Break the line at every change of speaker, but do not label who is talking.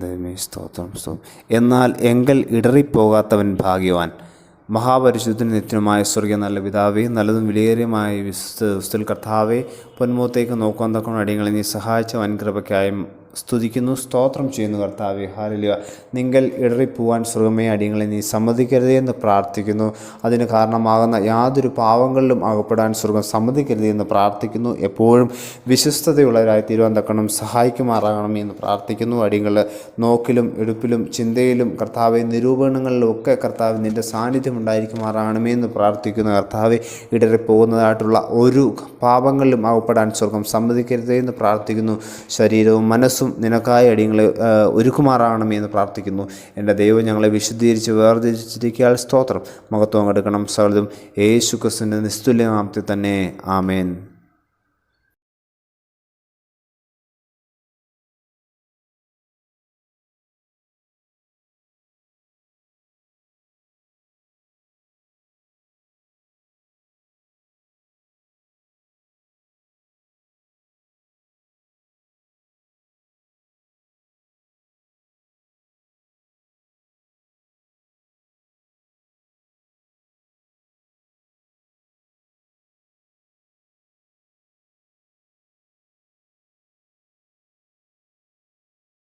ദൈവമേ സ്തോത്രം സ്തോത്രം. എന്നാൽ എങ്കൽ ഇടറിപ്പോകാത്തവൻ ഭാഗ്യവാൻ. മഹാപരിശുദ്ധന് നിത്യമായ സ്വർഗീയ നല്ല പിതാവേ നല്ലതും വിലയേറിയമായ വിശ്വസ്തൽ കർത്താവെ പൊന്മുഖത്തേക്ക് നോക്കാൻ തക്കണം അടിയങ്ങളെ നീ സഹായിച്ച വൻകൃപയ്ക്കായും സ്തുതിക്കുന്നു സ്തോത്രം ചെയ്യുന്നു കർത്താവെ. ഹാലിലുക നിങ്ങൾ ഇടറിപ്പോവാൻ സ്വർഗമേ അടിയങ്ങളെ നീ സമ്മതിക്കരുതെന്ന് പ്രാർത്ഥിക്കുന്നു. അതിന് കാരണമാകുന്ന യാതൊരു പാവങ്ങളിലും അകപ്പെടാൻ സ്വർഗം സമ്മതിക്കരുതെന്ന് പ്രാർത്ഥിക്കുന്നു. എപ്പോഴും വിശ്വസ്തതയുള്ളവരായി തീരുവാൻ തക്കണം സഹായിക്കുമാറാകണമേ എന്ന് പ്രാർത്ഥിക്കുന്നു. അടിയങ്ങൾ നോക്കിലും എടുപ്പിലും ചിന്തയിലും കർത്താവെ നിരൂപണങ്ങളിലും ഒക്കെ കർത്താവ് നിന്റെ സാന്നിധ്യം ഉണ്ടായിരിക്കുമാറാകണമേ എന്ന് പ്രാർത്ഥിക്കുന്നു. കർത്താവെ ഇടറിപ്പോകുന്നതായിട്ടുള്ള ഒരു പാപങ്ങളിലും അകപ്പെടാൻ സ്വർഗം സമ്മതിക്കരുതേ എന്ന് പ്രാർത്ഥിക്കുന്നു. ശരീരവും മനസ്സും നിനക്കായ അടിയങ്ങളെ ഒരുക്കുമാറാകണമേ എന്ന് പ്രാർത്ഥിക്കുന്നു. എന്റെ ദൈവം ഞങ്ങളെ വിശുദ്ധീകരിച്ച് വേർതിരിച്ചിരിക്കാൻ സ്തോത്രം. മഹത്വം എടുക്കണം. സകലതും യേശു ക്രിസ്തുവിന്റെ നിസ്തുല്യനാമത്തിൽ തന്നെ. ആമേൻ.